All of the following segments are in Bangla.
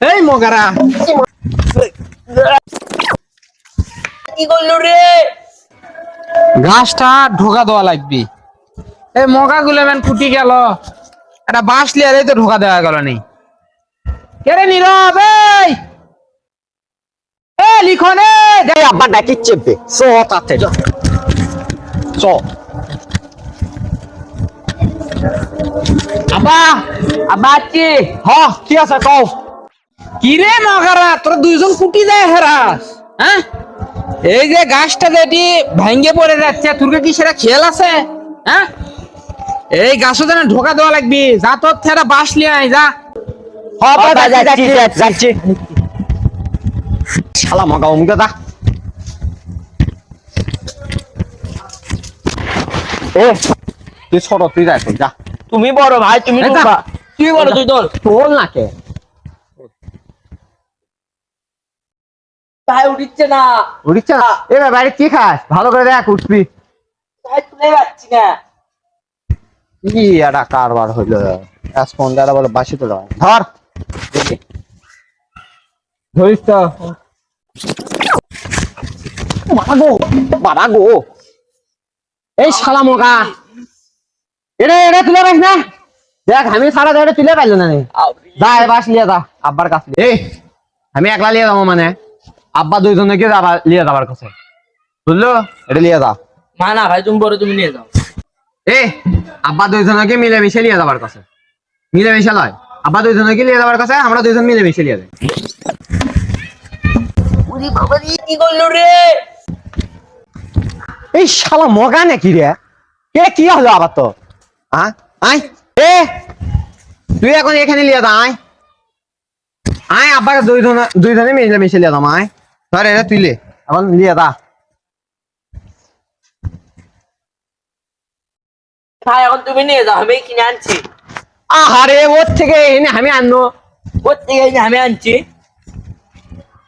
এই মগারা। কি করল রে? ঘাসটা ঢোকা দেওয়া লাগবে। এই মগা গুলো ম্যান ফুটি গেল। একটা বাঁশ লিয়ারে তো ঢোকা দেওয়া গেল নি। কেরে নীরব এই? এ লিখনে এই আব্বা ডাকিচ্ছে বে চ তাতে চ। চ। আবা আব্বা আছি হ কি আছে কও? কি রে মগারা তোরা দুইজন কুটি যায় হেরাস হ্যাঁ? এই যে গাছটা যেটি ভাঙ্গে পড়ে যাচ্ছে তোর কি সেটা খেয়াল আছে? হ্যাঁ? এই গাছও যেন ঢোকা দেওয়া লাগবি। যা তোর থেকে বাঁশ লিয়ে আয় যা। হ যাচ্ছি যাচ্ছি যাচ্ছি শালা মগা অমুকে দা এ তুই ছোট তুই যাই যা। তুমি বড় ভাই তুমি তুই বড় তুই দল তোল না কে না। না? এবার বাইরে কি খাস? ভালো করে দেখ উঠবি। তুলে যাচ্ছি না। কি একটা কারবার হইল। আজ ফোন বলে বাসি তো ধর। ধরিস তো। বাবা গো বাবা গো। এই শালা মগা। এটা এটা তুলে পাইস না? দেখ আমি সারা দেড়ে তুলে পাইলো না। যা এবার লিয়ে যা আব্বার কাছে। এই আমি একলা লিয়ে যাব মানে। আব্বা দুইজনকে যাবা লিয়ে যাবার কাছে। বুঝলো? এটা লিয়ে যা। মা না ভাই তুমি বড় তুমি নিয়ে যাও। এ আব্বা দুইজনকে মিলে মিশে লিয়ে যাবার কাছে। মিলে মিশে লয়। আব্বা দুইজনকে লিয়ে যাবার কাছে আমরা দুইজন মিলে মিশে লিয়ে যাই। উরি বাবা কি করল রে? এই শালা মগা নাকি রে? কে কি হলো আবার তো? হ্যাঁ আয়। এ তুই এখন এখানে লিয়ে দা আয়। আয় আব্বাকে দুইজন দুইজনে মিলে মিশে লিয়ে দাম আয়। ধর এটা তুই লে। এখন লিয়ে দা ভাই এখন তুমি নিয়ে যাও আমি কিনে আনছি। আহারে ওর থেকে এনে আমি আনব? কোথেকে এই যে আমি আনছি?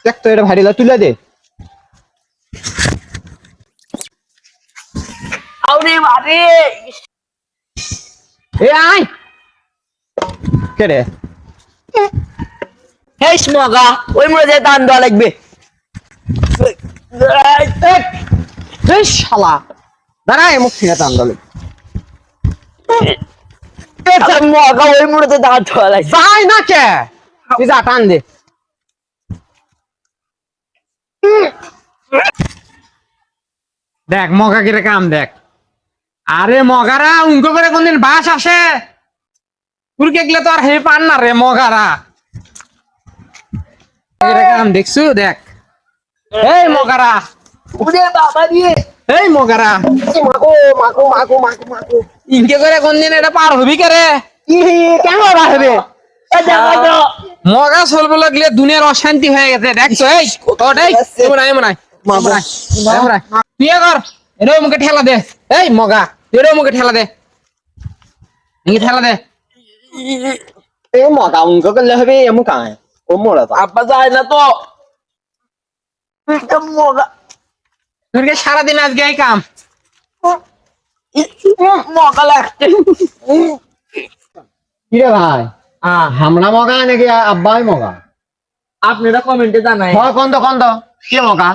দেখ তো এটা ভারী তুলে দে। আরে বারে এ আয়! কে রে? হেই মগা ওই মরে দান দেওয়া লাগবে। শালা। দাঁড়ায়, মুখ টান দলে দেখ, মগা কিরে কাম, দেখ। আরে মগারা, উনকো করে কোনদিন বাস আসে? তুরকে গেলে তো আর হে পান না রে মগারা। কাম, দেখছ? দেখ। এই মগারা। ওরে বাবা রে এই মগারা। মাকো মাকো মাকো মাকো মাকো ইনকে করে কোনদিন এটা পার হবি ই কেন দেখো মগা চলবো লাগলে দুনিয়ার অশান্তি হয়ে গেছে দেখছ এই। ওটাই। তুই কর। এরও মুখে ঠেলা দে। এই মগা এরও মুখে ঠেলা দে। ইঙ্গি ঠেলা দে। এই মগা উনকো করলে হবে এমন কায় ও মোড়া তা আব্বা যায় না তো। তোরকে সারাদিন আজকে এই কাম। মগা লাগছে। কিরে ভাই? হামরা মগা নাকি আব্বাই মগা? আপনারা কমেন্টে জানাই। হয় কন্দ কন্দ কে মগা?